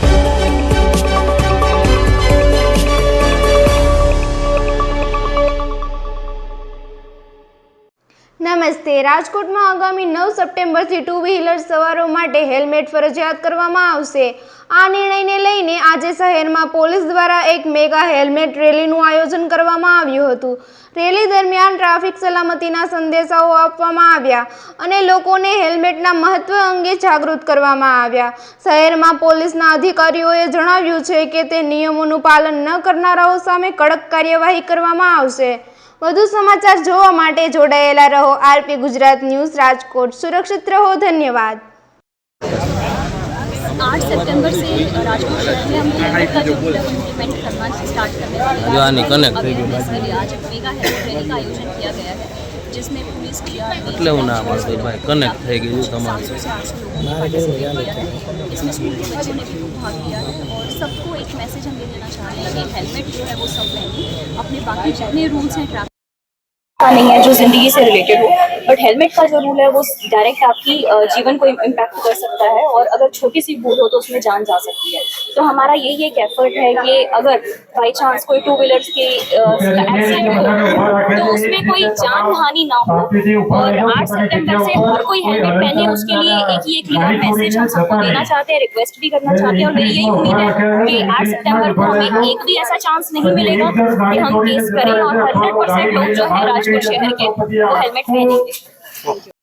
Thank you. નમસ્તે રાજકોટમાં આગામી નવ સપ્ટેમ્બરથી ટુ વ્હીલર સવારો માટે હેલ્મેટ ફરજિયાત કરવામાં આવશે આ નિર્ણયને લઈને આજે શહેરમાં પોલીસ દ્વારા એક મેગા હેલ્મેટ રેલીનું આયોજન કરવામાં આવ્યું હતું રેલી દરમિયાન ટ્રાફિક સલામતીના સંદેશાઓ આપવામાં આવ્યા અને લોકોને હેલ્મેટના મહત્વ અંગે જાગૃત કરવામાં આવ્યા શહેરમાં પોલીસના અધિકારીઓએ જણાવ્યું છે કે તે નિયમોનું પાલન ન કરનારાઓ સામે કડક કાર્યવાહી કરવામાં આવશે मधु समाचार જોવા માટે જોડાયેલા રહો आरपी गुजरात न्यूज़ राजकोट सुरक्षित रहो धन्यवाद 8 સપ્ટેમ્બર સે રાજકોટ શહેરે હમનો જે બોલ છે તેની સન્માન સે સ્ટાર્ટ કરને જો આ ને કનેક્ટ થઈ ગયો આજે ભેગા હે રેલી કા આયોજન કિયા ગયા હે જિસમે પોલીસ કીયા ક્લોન અમદભાઈ કનેક્ટ થઈ ગયો તમારું આસમાં ઇસમે સુન બહુત કિયા હે ઓર સબકો એક મેસેજ હમ દેના ચાહતે હે કે હેલ્મેટ જો હે વો સબ પહેને અપને બાકી ચેન રૂલ્સ હે का नहीं है जो ज़िंदगी से रिलेटेड हो बट हेलमेट का जो रूल है वो डायरेक्ट आपकी जीवन को इम्पैक्ट कर सकता है और अगर छोटी सी भूल हो तो उसमें जान जा सकती है तो हमारा यही एक एफर्ट है कि अगर बाई चांस कोई टू व्हीलर्स के एक्सीडेंट हो तो उसमें कोई जान हानि ना हो और आठ सितंबर से हर कोई हेलमेट पहने उसके लिए एक ही एक क्लियर मैसेज हम सबको देना चाहते हैं रिक्वेस्ट भी करना चाहते हैं और मेरी यही उम्मीद है कि आठ सितंबर को हमें एक भी ऐसा चांस नहीं मिलेगा कि हम केस करें और हंड्रेड परसेंट लोग जो है राष्ट्र appreciate it again. We'll make training.